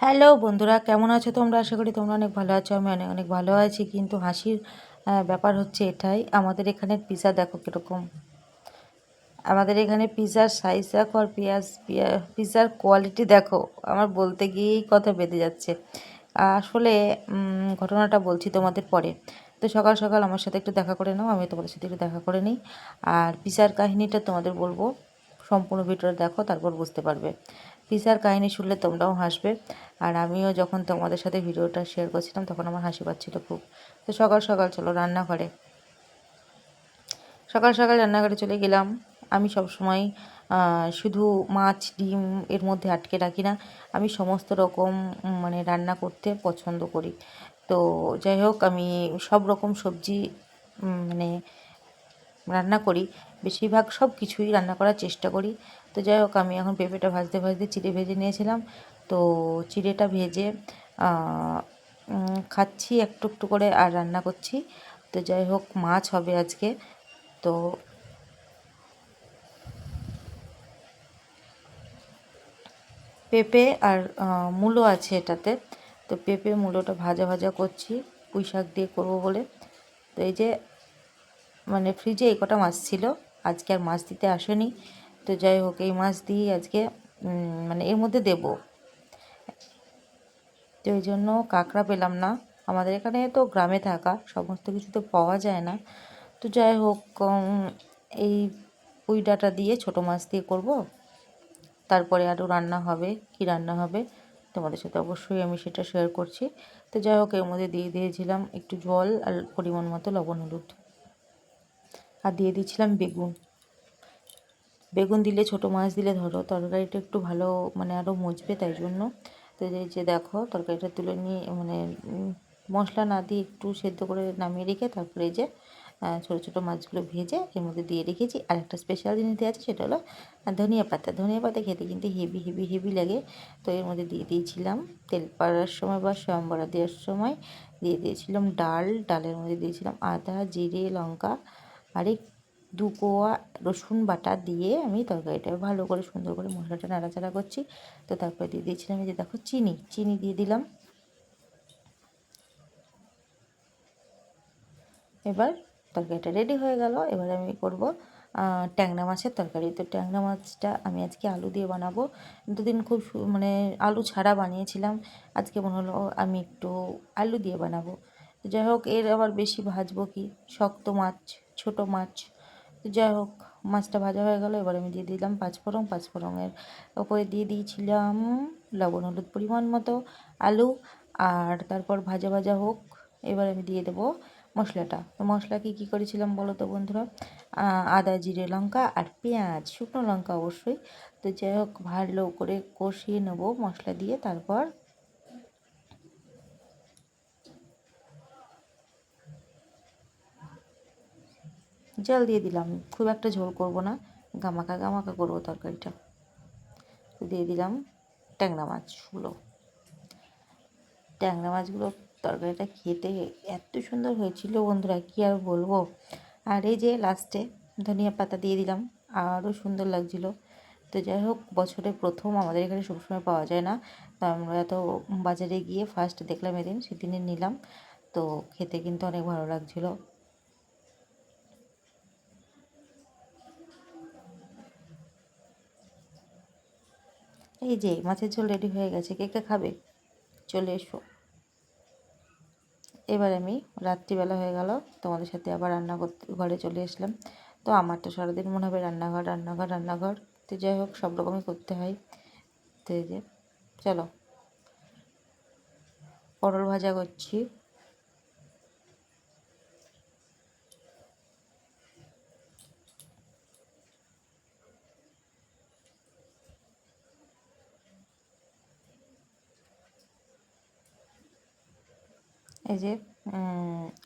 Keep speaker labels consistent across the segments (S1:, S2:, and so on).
S1: Hello বন্ধুরা, কেমন আছো তোমরা? আশা করি তোমরা অনেক ভালো আছো, আমি অনেক অনেক ভালো আছি। কিন্তু হাসির ব্যাপার হচ্ছে এটাই, আমাদের এখানে পিৎজা দেখো কীরকম। আমাদের এখানে পিৎজার সাইজ দেখো আর পেঁয়াজ পিৎজার কোয়ালিটি দেখো, আমার বলতে গিয়েই কথা বেঁধে যাচ্ছে। আসলে ঘটনাটা বলছি তোমাদের পরে। তো সকাল সকাল আমার সাথে একটু দেখা করে নাও, আমি তোমাদের সাথে একটু দেখা করে নিই। আর পিজার কাহিনিটা তোমাদের বলব, সম্পূর্ণ ভিডিওটা দেখো, তারপর বুঝতে পারবে। পিসার কাহিনী শুনলে তোমরাও হাসবে। আর আমিও যখন তোমাদের সাথে ভিডিওটা শেয়ার করছিলাম, তখন আমার হাসি পাচ্ছিল খুব। তো সকাল সকাল চলো রান্নাঘরে। সকাল সকাল রান্নাঘরে চলে গেলাম। আমি সব সময় শুধু মাছ, ডিম এর মধ্যে আটকে রাখি না। আমি সমস্ত রকম মানে রান্না করতে পছন্দ করি। তো যাই হোক, আমি সব রকম সবজি মানে রান্না করি, বেশিরভাগ সব কিছুই রান্না করার চেষ্টা করি। তো যাই হোক, আমি এখন পেঁপেটা ভাজতে ভাজতে চিড়ে ভেজে নিয়েছিলাম। তো চিড়েটা ভেজে খাচ্ছি একটু একটু করে আর রান্না করছি। তো যাই হোক, মাছ হবে আজকে। তো পেঁপে আর মূলো আছে এটাতে। তো পেঁপে মূলোটা ভাজা ভাজা করছি, পুঁই শাক দিয়ে করব বলে। তো এই যে মানে ফ্রিজে এই কটা মাছ ছিল। আজকে আর মাছ দিতে আসেনি। তো যাই হোক, এই মাছ দিয়েই আজকে মানে এর মধ্যে দেব। তো এই জন্য কাঁকড়া পেলাম না। আমাদের এখানে তো গ্রামে থাকা, সমস্ত কিছু তো পাওয়া যায় না। তো যাই হোক এই পুঁই ডাটা দিয়ে ছোটো মাছ দিয়ে করব। তারপরে আরও রান্না হবে, কি রান্না হবে তোমাদের সাথে অবশ্যই আমি সেটা শেয়ার করছি। তো যাই হোক, এর মধ্যে দিয়ে দিয়েছিলাম একটু জল আর পরিমাণ মতো লবণ হলুদ। আর দিয়ে দিয়েছিলাম বেগুন। বেগুন দিলে, ছোটো মাছ দিলে ধরো, তরকারিটা একটু ভালো মানে আরও মজবে তাই জন্য। তো এই যে দেখো, তরকারিটা তুলে নিয়ে মানে মশলা না দিয়ে একটু সেদ্ধ করে নামিয়ে রেখে তারপরে যে ছোটো ছোটো মাছগুলো ভেজে এর মধ্যে দিয়ে রেখেছি। আর একটা স্পেশাল জিনিস দেওয়া আছে, সেটা হলো ধনিয়া পাতা। ধনিয়া পাতা খেতে কিন্তু হেভি হেভি হেভি লাগে। তো এর মধ্যে দিয়ে দিয়েছিলাম তেল পাড়ার সময় বা সোমবারা দেওয়ার সময় দিয়ে দিয়েছিলাম ডাল। ডালের মধ্যে দিয়েছিলাম আদা, জিরে, লঙ্কা আর এক দু কোয়া রসুন বাটা দিয়ে আমি তরকারিটা ভালো করে সুন্দর করে মশলাটা নাড়াচাড়া করছি। তো তারপরে দিয়ে দিয়েছিলাম যে দেখো চিনি চিনি দিয়ে দিলাম। এবার তরকারিটা রেডি হয়ে গেল। এবার আমি করব ট্যাংরা মাছের তরকারি। তো ট্যাংরা মাছটা আমি আজকে আলু দিয়ে বানাবো। দুদিন খুব মানে আলু ছাড়া বানিয়েছিলাম। আজকে মনে হলো আমি একটু আলু দিয়ে বানাবো। যাই হোক, এর আবার বেশি ভাজবো কি? শক্ত মাছ। ছোট মাছ। তো যাই হোক, মাছটা ভাজা হয়ে গেল, এবার আমি দিয়ে দিলাম পাঁচফোড়ন। পাঁচফোড়নের ওপরে দিয়ে দিয়েছিলাম লবণ, হলুদ পরিমাণ মতো, আলু, আর তারপর ভাজা ভাজা হোক, এবার আমি দিয়ে দেবো মশলাটা। তো মশলা কি কী করেছিলাম বলো তো বন্ধুরা? আদা, জিরে লঙ্কা আর পেঁয়াজ, শুকনো লঙ্কা অবশ্যই। তো যাই হোক, ভালো করে কষিয়ে নেব মশলা দিয়ে, তারপর জল দিয়ে দিলাম। খুব একটা ঝোল করব না। গামাকা গামাকা করব তরকারিটা। দিয়ে দিলাম ট্যাংরা মাছগুলো। ট্যাংরা মাছগুলো তরকারিটা খেতে এত সুন্দর হয়েছিল বন্ধুরা, কী আর বলব? আর এই যে লাস্টে ধনিয়া পাতা দিয়ে দিলাম, আরও সুন্দর লাগছিল। তো যাই হোক বছরে প্রথম আমাদের এখানে সবসময় পাওয়া যায় না। তো আমরা তো বাজারে গিয়ে ফার্স্ট দেখলাম এদিন, সেদিনে নিলাম। তো খেতে কিন্তু অনেক ভালো লাগছিল। এই যে, মাছের ঝোল রেডি হয়ে গেছে। কে কে খাবে? চলে এসো। এবার আমি রাত্রিবেলা হয়ে গেল, তোমাদের সাথে আবার রান্না করতে ঘরে চলে আসলাম। তো আমার তো সারাদিন মনে হবে রান্নাঘর রান্নাঘর রান্নাঘর। তো যাই হোক, সব রকমই করতে হয়। তো এই যে, চলো। পটল ভাজা করছি। এই যে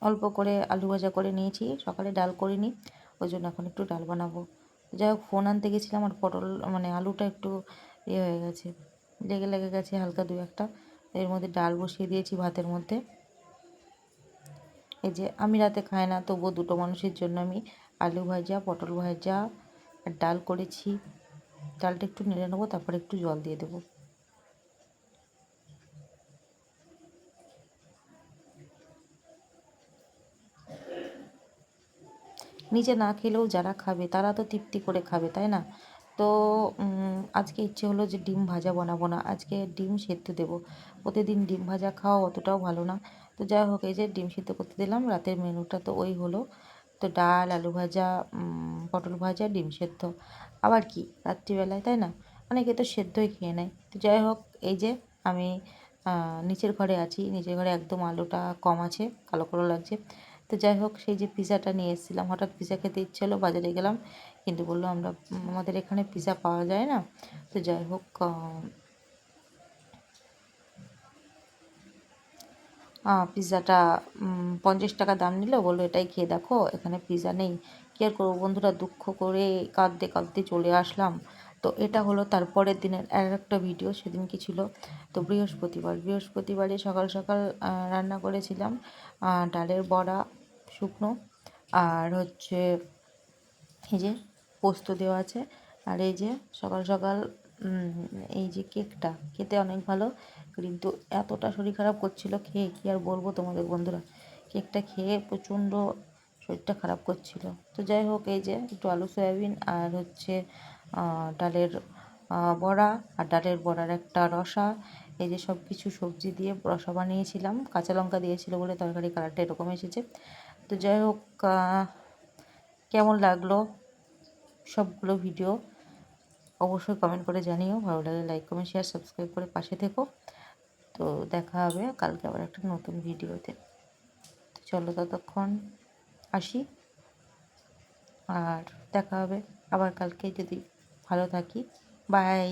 S1: অল্প করে আলু ভাজা করে নিয়েছি, সকালে ডাল করিনি, ওই জন্য এখন একটু ডাল বানাবো। যাই হোক, ফোন আনতে গেছিলাম আর পটল মানে আলুটা একটু ইয়ে হয়ে গেছে, লেগে লেগে গেছে হালকা দু একটা, এর মধ্যে ডাল বসিয়ে দিয়েছি ভাতের মধ্যে। এই যে, আমি রাতে খাই না, তবুও দুটো মানুষের জন্য আমি আলু ভাজা, পটল ভাজা আর ডাল করেছি। ডালটা একটু নেড়ে নেব, তারপরে একটু জল দিয়ে দেবো। নিজে না খেলেও যারা খাবে, তারা তো তৃপ্তি করে খাবে, তাই না? তো আজকে ইচ্ছে হলো যে ডিম ভাজা বানাবো না, আজকে ডিম সেদ্ধ দেবো। প্রতিদিন ডিম ভাজা খাওয়া অতটাও ভালো না। তো যাই হোক, এই যে ডিম সেদ্ধ করতে দিলাম, রাতের মেনুটা তো ওই হলো। তো ডাল, আলু ভাজা পটল ভাজা, ডিম সেদ্ধ। আবার কি? রাত্রিবেলায়, তাই না? অনেকে তো সেদ্ধই খেয়ে নেয়। তো যাই হোক, এই যে আমি নিচের ঘরে আছি। নিচের ঘরে একদম আলোটা কম আছে, কালো কালো লাগছে। তো যাই হোক, সেই যে পিৎজাটা নিয়ে এসেছিলাম, হঠাৎ পিৎজা খেতে ইচ্ছে হলো, বাজারে গেলাম। কিন্তু বলল, আমরা, আমাদের এখানে পিজা পাওয়া যায় না। তো যাই হোক পিৎজাটা পঞ্চাশ টাকা দাম নিল। বলল, এটাই খেয়ে দেখো, এখানে পিৎজা নেই। কী আর করব বন্ধুরা, দুঃখ করে কাঁদতে কাঁদতে চলে আসলাম। তো এটা হলো তারপরের দিনের আর একটা ভিডিও সেদিন কি ছিল? তো বৃহস্পতিবার, বৃহস্পতিবারে সকাল সকাল রান্না করেছিলাম ডালের বড়া শুকনো। আর হচ্ছে এই যে পোস্ত দেওয়া আছে। আর এই যে সকাল সকাল এই যে কেকটা, খেতে অনেক ভালো। কিন্তু এতটা শরীর খারাপ করছিল খেয়ে, কি আর বলব তোমাদের বন্ধুরা? কেকটা খেয়ে প্রচণ্ড শরীরটা খারাপ করছিল। তো যাই হোক, এই যে একটু আলু, সয়াবিন আর হচ্ছে ডালের বড়া। আর ডালের বড়ার একটা রসা। এই যে সব কিছু সবজি দিয়ে রসা বানিয়েছিলাম। কাঁচা লঙ্কা দিয়েছিল বলে তরকারি কালারটা এরকম এসেছে। তো যাই হোক কেমন লাগল সবগুলো ভিডিও অবশ্যই কমেন্ট করে জানিও। ভালো লাগে লাইক কমেন্ট শেয়ার সাবস্ক্রাইব করে পাশে থেকো। তো দেখা হবে কালকে আবার একটা নতুন ভিডিওতে তো। চলো ততক্ষণ আসি। আর দেখা হবে আবার কালকে। যদি ভালো থাকি বাই